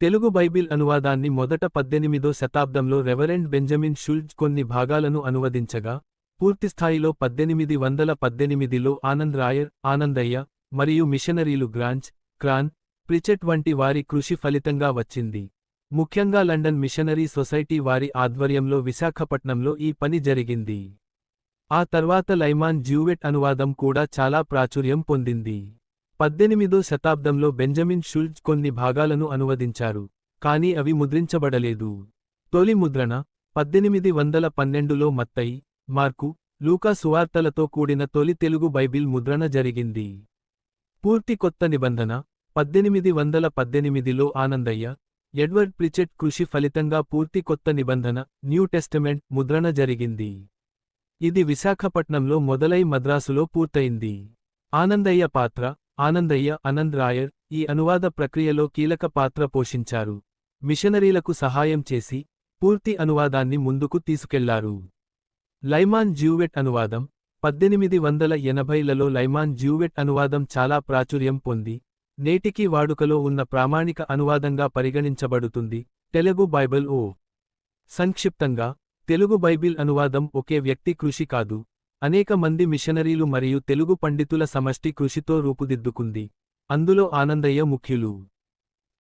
Telugu Bible అనువాదాన్ని మొదట పద్దెనిమిదో శతాబ్దంలో రెవరెండ్ బెంజమిన్ షుల్జ్ కొన్ని భాగాలను అనువదించగా పూర్తిస్థాయిలో పద్దెనిమిది వందల పద్దెనిమిదిలో ఆనంద్ రాయర్ ఆనందయ్య మరియు మిషనరీలు గ్రాంచ్ క్రాన్ ప్రిచెట్ వంటి వారి కృషి ఫలితంగా వచ్చింది. ముఖ్యంగా లండన్ మిషనరీ సొసైటీ వారి ఆధ్వర్యంలో విశాఖపట్నంలో ఈ పని జరిగింది. ఆ తర్వాత లైమాన్ జ్యూవెట్ అనువాదం కూడా చాలా ప్రాచుర్యం పొందింది. పద్దెనిమిదో శతాబ్దంలో బెంజమిన్ షుల్జ్ కొన్ని భాగాలను అనువదించారు కానీ అవి ముద్రించబడలేదు. తొలి ముద్రణ పద్దెనిమిది వందల పన్నెండులో మత్తయి మార్కు లూకా సువార్తలతో కూడిన తొలి తెలుగు బైబిల్ ముద్రణ జరిగింది. పూర్తి కొత్త నిబంధన పద్దెనిమిది వందల పద్దెనిమిదిలో ఆనందయ్య ఎడ్వర్డ్ ప్రిచెట్ కృషి ఫలితంగా పూర్తి కొత్త నిబంధన న్యూ టెస్టమెంట్ ముద్రణ జరిగింది. ఇది విశాఖపట్నంలో మొదలై మద్రాసులో పూర్తయింది. ఆనందయ్య పాత్ర ఆనందయ్య అనంద్ రాయర్ ఈ అనువాద ప్రక్రియలో కీలక పాత్ర పోషించారు. మిషనరీలకు సహాయం చేసి పూర్తి అనువాదాన్ని ముందుకు తీసుకెళ్ళారు. లైమాన్ జ్యూవెట్ అనువాదం పద్దెనిమిది వందల ఎనభైలలో లైమాన్ జ్యూవెట్ అనువాదం చాలా ప్రాచుర్యం పొంది నేటికీ వాడుకలో ఉన్న ప్రామాణిక అనువాదంగా పరిగణించబడుతుంది. తెలుగు బైబిల్ ఓ. సంక్షిప్తంగా తెలుగు బైబిల్ అనువాదం ఒకే వ్యక్తి కృషి కాదు. అనేక మంది మిషనరీలు మరియు తెలుగు పండితుల సమష్టి కృషితో రూపుదిద్దుకుంది. అందులో ఆనందయ్య ముఖ్యులు.